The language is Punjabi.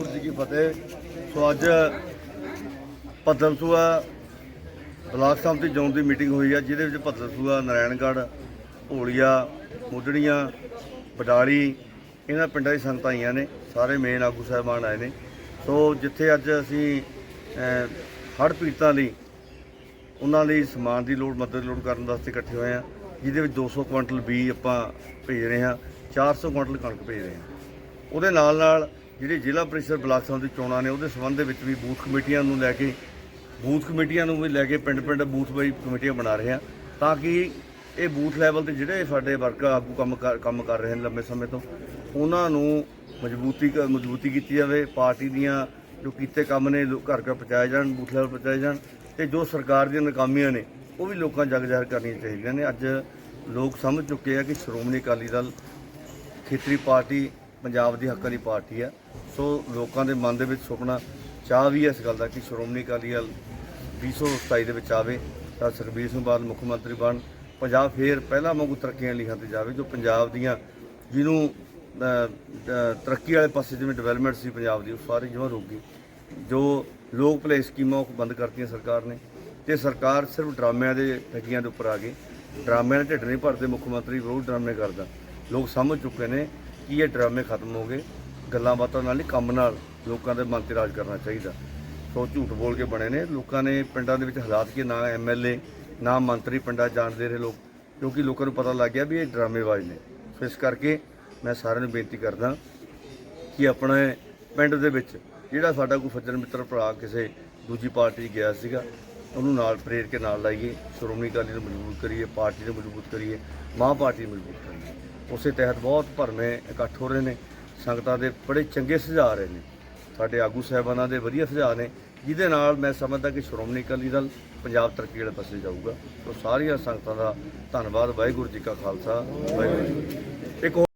वाहगुरु जी की फतेह ਸੋ ਅੱਜ ਪਤਲਸੂਆ ਬਲਾਕ ਸੰਮਤੀ ਜੋਨ ਦੀ ਮੀਟਿੰਗ ਹੋਈ ਆ, ਜਿਹਦੇ ਵਿੱਚ ਪਤਲਸੂਆ ਨਾਰਾਇਣਗੜ੍ਹ ਢੋਲੀਆ ਮੁੱਢੜੀਆਂ ਬਡਾਲੀ, ਇਹਨਾਂ ਪਿੰਡਾਂ ਦੀ ਸੰਗਤਾਂ ਆਈਆਂ ਨੇ, ਸਾਰੇ ਮੇਨ ਆਗੂ ਸਾਹਿਬਾਨ ਆਏ ਨੇ। ਸੋ ਜਿੱਥੇ ਅੱਜ ਅਸੀਂ ਹੜ੍ਹ ਪੀੜਤਾਂ ਲਈ, ਉਹਨਾਂ ਲਈ ਸਮਾਨ ਦੀ ਲੋੜ, ਮਦਦ ਲੋੜ ਕਰਨ ਵਾਸਤੇ ਇਕੱਠੇ ਹੋਏ ਆ, ਜਿਹਦੇ ਵਿੱਚ 200 ਕੁਇੰਟਲ ਬੀ ਆਪਾਂ ਭੇਜ ਰਹੇ ਹਾਂ 400 ਕੁਇੰਟਲ ਕਣਕ ਭੇਜ ਰਹੇ ਹਾਂ। ਉਹਦੇ ਨਾਲ ਨਾਲ ਜਿਹੜੇ ਜ਼ਿਲ੍ਹਾ ਪਰਿਸ਼ਦ ਬਲਾਕ ਸਭਾ ਦੀ ਚੋਣਾਂ ਨੇ, ਉਹਦੇ ਸੰਬੰਧ ਦੇ ਵਿੱਚ ਵੀ ਬੂਥ ਕਮੇਟੀਆਂ ਨੂੰ ਲੈ ਕੇ, ਬੂਥ ਕਮੇਟੀਆਂ ਨੂੰ ਵੀ ਲੈ ਕੇ ਪਿੰਡ-ਪਿੰਡ ਬੂਥ ਬਾਈ ਕਮੇਟੀਆਂ ਬਣਾ ਰਹੇ ਹਾਂ ਤਾਂ ਕਿ ਇਹ ਬੂਥ ਲੈਵਲ ਤੇ ਜਿਹੜੇ ਸਾਡੇ ਵਰਕਰ ਆਗੂ ਕੰਮ ਕਰ ਕੰਮ ਕਰ ਰਹੇ ਨੇ ਲੰਬੇ ਸਮੇਂ ਤੋਂ, ਉਹਨਾਂ ਨੂੰ ਮਜ਼ਬੂਤੀ ਕ- ਮਜ਼ਬੂਤੀ ਕੀਤੀ ਜਾਵੇ, ਪਾਰਟੀ ਦੀਆਂ ਜੋ ਕੀਤੇ ਕੰਮ ਨੇ ਘਰ ਘਰ ਪਹੁੰਚਾਏ ਜਾਣ, ਬੂਥ ਲੈਵਲ ਪਹੁੰਚਾਏ ਜਾਣ, ਤੇ ਜੋ ਸਰਕਾਰ ਦੀਆਂ ਨਾਕਾਮੀਆਂ ਨੇ, ਉਹ ਵੀ ਲੋਕਾਂ ਜਗ ਜ਼ਾਹਰ ਕਰਨੀਆਂ ਚਾਹੀਦੀਆਂ ਨੇ। ਅੱਜ ਲੋਕ ਸਮਝ ਚੁੱਕੇ ਆ ਕਿ ਸ਼੍ਰੋਮਣੀ ਅਕਾਲੀ ਦਲ ਖੇਤਰੀ ਪਾਰਟੀ ਪੰਜਾਬ ਦੀ ਹੱਕਾਂ ਦੀ ਪਾਰਟੀ ਹੈ ਸੋ ਲੋਕਾਂ ਦੇ ਮਨ ਦੇ ਵਿੱਚ ਸੁਪਨਾ, ਚਾਹ ਵੀ ਹੈ ਇਸ ਗੱਲ ਦਾ ਕਿ ਸ਼੍ਰੋਮਣੀ ਅਕਾਲੀ ਦਲ 2027 ਦੇ ਵਿੱਚ ਆਵੇ, ਤਾਂ ਸੁਖਬੀਰ ਸਿੰਘ ਬਾਦਲ ਮੁੱਖ ਮੰਤਰੀ ਬਣ। ਪੰਜਾਬ ਫੇਰ ਪਹਿਲਾਂ ਵਾਂਗੂ ਤਰੱਕੀਆਂ ਲਿਖਾਂ ਤੇ ਜਾਵੇ ਜੋ ਪੰਜਾਬ ਦੀਆਂ ਜਿਹਨੂੰ ਤਰੱਕੀ ਵਾਲੇ ਪਾਸੇ ਜਿਵੇਂ ਡਿਵੈਲਪਮੈਂਟ ਸੀ ਪੰਜਾਬ ਦੀ, ਉਹ ਸਾਰੀ ਜਮਾਂ ਰੁਕ ਗਈ। ਜੋ ਲੋਕ ਭਲੇ ਸਕੀਮਾਂ ਉਹ ਬੰਦ ਕਰਤੀਆਂ ਸਰਕਾਰ ਨੇ, ਤੇ ਸਰਕਾਰ ਸਿਰਫ ਡਰਾਮਿਆਂ ਦੇ ਠੱਗੀਆਂ ਦੇ ਉੱਪਰ ਆ ਗਈ। ਡਰਾਮਿਆਂ ਦੇ ਢਿੱਡ ਨਹੀਂ ਭਰਦੇ ਮੁੱਖ ਮੰਤਰੀ ਬਹੁਤ ਡਰਾਮੇ ਕਰਦਾ। ਲੋਕ ਸਮਝ ਚੁੱਕੇ ਨੇ ਕੀ ਇਹ ਡਰਾਮੇ ਖਤਮ ਹੋ ਗਏ? ਗੱਲਾਂ ਬਾਤਾਂ ਨਾਲ ਨਹੀਂ, ਕੰਮ ਨਾਲ ਲੋਕਾਂ ਦੇ ਮਨ ਤੇ ਰਾਜ ਕਰਨਾ ਚਾਹੀਦਾ। ਸੋ ਝੂਠ ਬੋਲ ਕੇ ਬਣੇ ਨੇ। ਲੋਕਾਂ ਨੇ ਪਿੰਡਾਂ ਦੇ ਵਿੱਚ ਹਾਲਾਤ ਕੀ ਨਾ ਐਮਐਲਏ ਨਾ ਮੰਤਰੀ ਪਿੰਡਾਂ ਜਾਣਦੇ ਰਹੇ ਲੋਕ। ਕਿਉਂਕਿ ਲੋਕਾਂ ਨੂੰ ਪਤਾ ਲੱਗ ਗਿਆ ਵੀ ਇਹ ਡਰਾਮੇਬਾਜ਼ ਨੇ। ਸੋ ਇਸ ਕਰਕੇ ਮੈਂ ਸਾਰਿਆਂ ਨੂੰ ਬੇਨਤੀ ਕਰਦਾ ਕਿ ਆਪਣੇ ਪਿੰਡ ਦੇ ਵਿੱਚ ਜਿਹੜਾ ਸਾਡਾ ਕੋਈ ਸੱਜਣ ਮਿੱਤਰ ਭਰਾ ਕਿਸੇ ਦੂਜੀ ਪਾਰਟੀ 'ਚ ਗਿਆ ਸੀਗਾ, ਉਹਨੂੰ ਨਾਲ ਪ੍ਰੇਰ ਕੇ ਨਾਲ ਲਾਈਏ। ਸ਼੍ਰੋਮਣੀ ਅਕਾਲੀ ਨੂੰ ਮਜ਼ਬੂਤ ਕਰੀਏ, ਪਾਰਟੀ ਨੂੰ ਮਜ਼ਬੂਤ ਕਰੀਏ ਮਾਂ ਪਾਰਟੀ ਨੂੰ ਮਜ਼ਬੂਤ ਕਰੀਏ। ਉਸੇ ਤਹਿਤ ਬਹੁਤ ਭਰਵੇਂ ਇਕੱਠ ਹੋ ਰਹੇ ਨੇ, ਸੰਗਤਾਂ ਦੇ ਬੜੇ ਚੰਗੇ ਸੁਝਾਅ ਰਹੇ ਨੇ। ਸਾਡੇ ਆਗੂ ਸਾਹਿਬਾਨਾਂ ਦੇ ਵਧੀਆ ਸੁਝਾਅ ਨੇ, ਜਿਹਦੇ ਨਾਲ ਮੈਂ ਸਮਝਦਾ ਕਿ ਸ਼੍ਰੋਮਣੀ ਅਕਾਲੀ ਦਲ ਪੰਜਾਬ ਤਰੱਕੀ ਵਾਲੇ ਪਾਸੇ ਜਾਊਗਾ। ਸੋ ਸਾਰੀਆਂ ਸੰਗਤਾਂ ਦਾ ਧੰਨਵਾਦ, ਵਾਹਿਗੁਰੂ ਜੀ ਕਾ ਖਾਲਸਾ, ਵਾਹਿਗੁਰੂ ਜੀ ਇੱਕ ਹੋਰ